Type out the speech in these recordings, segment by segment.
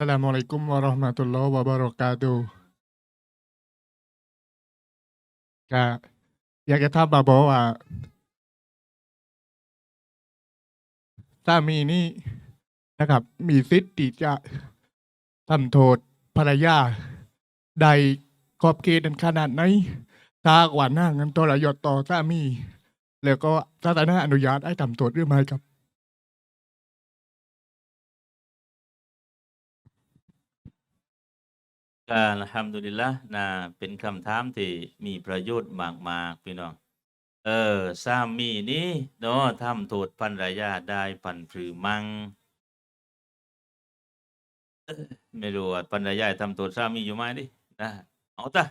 สลามอะลัยกุมวะเราะห์มะตุลลอฮ์วะบะเราะกาตุก็อยากจะถามบ่าบอกว่าสามีนี่นะครับ มีสิทธิ์ที่จะทำโทษภรรยาใดขอบเขตนั้นขนาดไหนถ้ากว่าหน้าเงินตัวละยศต่อสามี แล้วก็ศาสนาอนุญาตให้ทำโทษหรือไม่ครับ ก็อัลฮัมดุลิลละนะเป็นคำถามที่มีประโยชน์มากๆพี่น้อง เออสามีนี้เนาะทำโทษภรรยาได้ปันหรือมัง ไม่รู้ว่าภรรยาทำโทษสามีอยู่ไหมดินะเอาตะ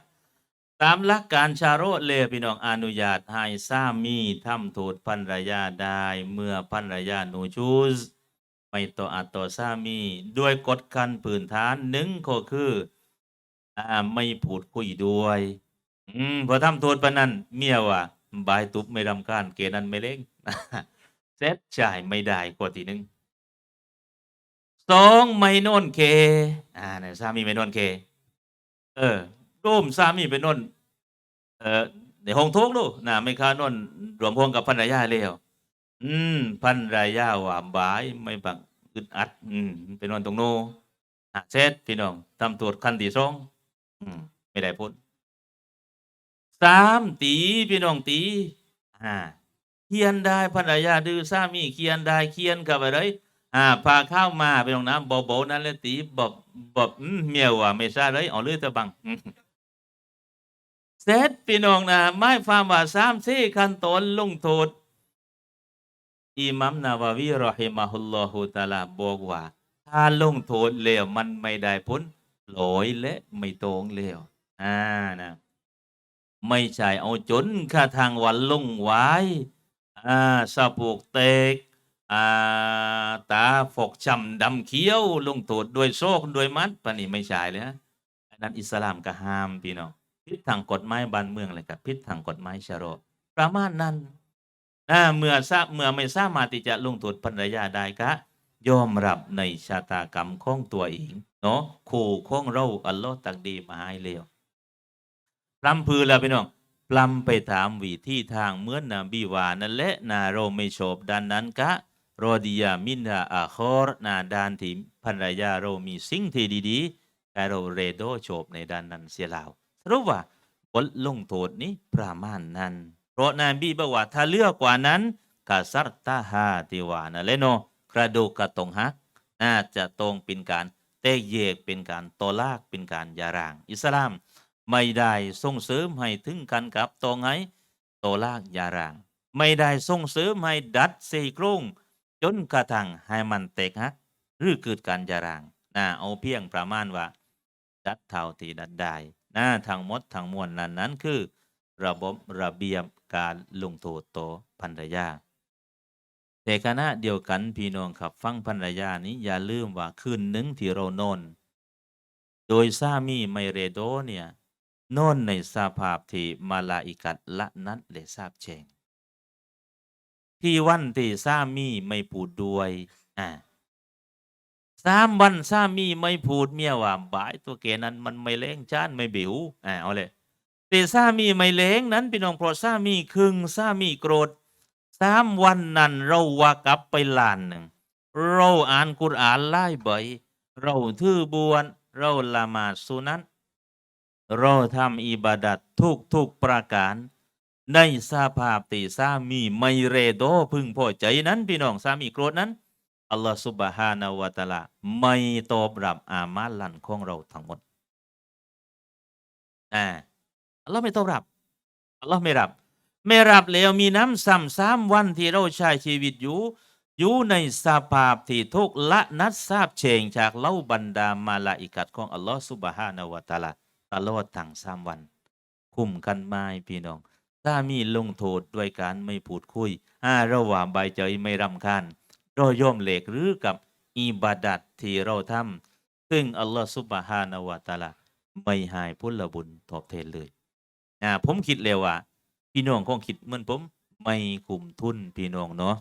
ตามหลักการชาโรเลพี่น้องอนุญาตให้สามีทำโทษภรรยาได้เมื่อภรรยาหนูชูสไม่ต่ออัตต่อสามี ด้วยกฎกันพื้นฐานหนึ่งก็คือ อ่าไม่พูดคุยด้วย อืมพอทำโทษปานนั้นเมียว่าบายตุบไม่รำคาญเกนั้นไม่เล่งเซ็ตจ่ายไม่ได้กว่าทีหนึ่งสองไม่โนอนเค อ่าเนี่ยสามีไม่โนอนเค เออร่วมสามีไปโนอนเออในห้องโถงดูนะไม่ค้านอนรวมห้องกับภรรยาแล้วอืมภรรยาว่าบายไม่บังอึดอัด อืมไปนอนตรงโน้นอะเซ็ตพี่น้องทำโทษขั้นที่สอง อืมไม่ได้พ้นสามตีพี่น้องตีอ่าเคียนได้ภรรยาดื้อสามีเคียนได้เคียนกับอะไรอ่าพาข้าวมาพี่น้องนะบอบนั่นเลยตีบอบบอืมเมียวอะไม่ใช่เลยเอาเลือดตะบังเสร็จพี่น้องนะไม่ฟังว่าสามสี่ขั้นตอนลงโทษอิมัมนาวาวีรอฮิมะฮุลลอฮุตาลาบอกว่าถ้าลงโทษแล้วมันไม่ได้ผล ลอยและไม่ตรงเลี้ยวอ่านะ ไม่ใช่เอาจนค่าทางวันลงไว้อ่าสะโพกเตกอ่าตาฟกช้ำดำเขียว ลงโทษด้วยโซกด้วยมัดปะนี่ไม่ใช่เลยนะอันนั้นอิสลามก็ห้ามพี่น้องพิษทางกฎหมายบ้านเมืองเลยครับพิษทางกฎหมายชะโรประมาณนั้นอ่าเมื่อทราบเมื่อไม่สามารถที่จะลงโทษภรรยาได้ก็ยอมรับในชะตากรรมของตัวเอง เนาะคู่ข้องเราอัลลอฮ์ตักดีมาให้เร็วพลำพือแล้วพี่น้องพลำไปถามวิธีทางเหมือนนบีวานั่นแหละนาเราไม่ชอบด้านนั้นกะรอดียามินดาอาคอร์นาดานที่ภรรยาเรามีสิ่งที่ดีๆแต่เราเรโดโชบในด้านนั้นเสียแล้วสรุปว่าบทลงโทษนี้ประมาณนั้น เพราะนบีบอกว่าถ้าเลือกกว่านั้นกาซัรตาฮาติวานะเลโนกระดูกกระตรงหักน่าจะตรงเป็นการ เตะเยกเป็นการตอลากเป็นการยาราง อิสลามไม่ได้ส่งเสริมให้ถึงกันกับตอไงตอลากยาราง ไม่ได้ส่งเสริมให้ดัดเซโครงจนกระทั่งให้มันแตกหักหรือเกิดการยารางนะเอาเพียงประมาณว่า ดัดเท่าที่ดัดได้นะทั้งมดทั้งมวลนั้นนั้นคือ ระบบระเบียบการลงโทษต่อภรรยา แต่ขณะเดียวกันพี่น้องครับฟังภรรยานี้อย่าลืมว่าคืนหนึ่งที่เรานอน โดยสามีไม่เรโดเนี่ยนอนในสภาพที่มาลาอิกัดละนัดและทราบแจงที่วันที่สามีไม่พูดด้วยอ่าสามวันสามีไม่พูดเมียว่าบ่ายตัวเกนั้นมันไม่เล้งจ้านไม่บิวอ่าเอาเลยแต่สามีไม่เล้งนั้นพี่น้องเพราะสามีคึงสามีโกรธ สามวันนั้นเราว่ากลับไปลานหนึ่งเราอ่านกุรอานไล่บ่อยเราถือบวนเราละหมาดสุนัตเราทำอิบาดัตทุกทุกประการ ในสภาพที่สามีไม่เรโดพึงพอใจนั้นพี่น้องสามีโกรธนั้นอัลลอฮฺสุบฮานาวะตะลาไม่ตอบรับอามาลันของเราทั้งหมดอ่าอัลลอฮ์ไม่ตอบรับอัลลอฮ์ไม่รับ ไม่รับแล้วมีน้ำซ้ำสามวันที่เราใช้ชีวิตอยู่ อยู่ในสภาพที่ทุกละนัดทราบเชงจากเล่าบรรดามาลาอิกัดของอัลลอฮ์สุบฮานาวะตาลาตลอดทั้งสามวัน คุ้มกันไม่พี่น้องถ้ามีลงโทษด้วยการไม่พูดคุยอ่าเราว่างใบายใจไม่รำคาญเราย่อมเหล็กหรือกับอิบาดัตที่เราทำซึ่งอัลลอฮ์สุบฮานาวะตาลาไม่หายพุลบุญตอบแทนเลยอ่าผมคิดเลยว่า พี่น้องคงคิดเหมือนผมไม่คุมทุนพี่น้องเนาะ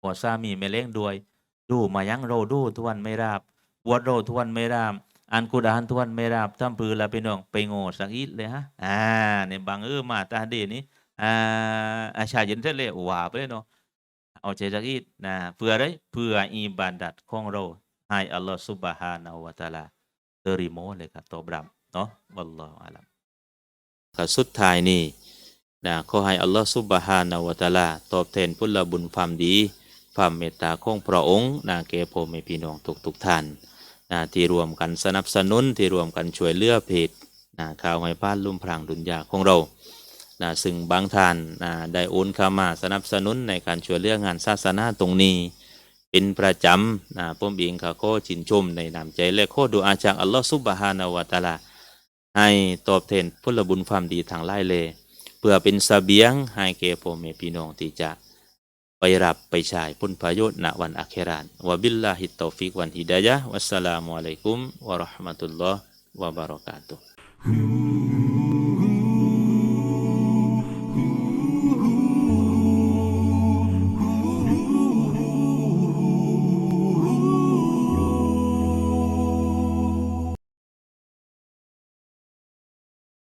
พอสามีไม่เล้งด้วย ดูมายังเราดูทุวันไม่รับบวชโรทวนไม่ราบอ่านกุรอานทวนไม่ราบทำปือละพี่น้องไปโง่สักอีกเลยฮะอ่าเนี่ยบางเออมาตาเดนี้อ่าอาชาเย็นเทเลว่าไปเลยเนาะเอาใจสักอีกนะเพื่ออะไรเพื่ออิบาดัตของเราให้อัลลอฮฺซุบฮานะฮูวะตะอาลาเตอริโมเลยครับตอบรับเนาะวัลลอฮุอาลัมสุดท้ายนี่ นะขอให้อัลลอฮฺซุบฮานะฮูวะตะอาลาตอบแทนพุทธบุญความดี ความเมตตาของพระองค์นาแก่พ่อแม่พี่น้องทุกทุกท่านนะที่รวมกันสนับสนุนที่รวมกันช่วยเหลือเพจนะข่าวให้บ้านลุ่มพรางดุนยาของเรานะซึ่งบางท่านนะได้โอนเข้ามาสนับสนุนในการช่วยเหลืองานศาสนาตรงนี้ เป็นประจำนะผมเองก็ขอชินชมในนามใจและขอดูอาจากอัลลอฮฺซุบฮานาวะตะอาลาให้ตอบแทนพลบุญความดีทางไล่เล เพื่อเป็นเสบียงให้แก่พ่อแม่พี่น้องที่จะไปรับไปใช้ผลประโยชน์ณวันอัครานวะบิลลาฮิตตอฟิกวันฮิดายะวัสสลามุอะลัยกุมวะราะห์มะตุลลอฮ์วะบะเราะกาตุฮ์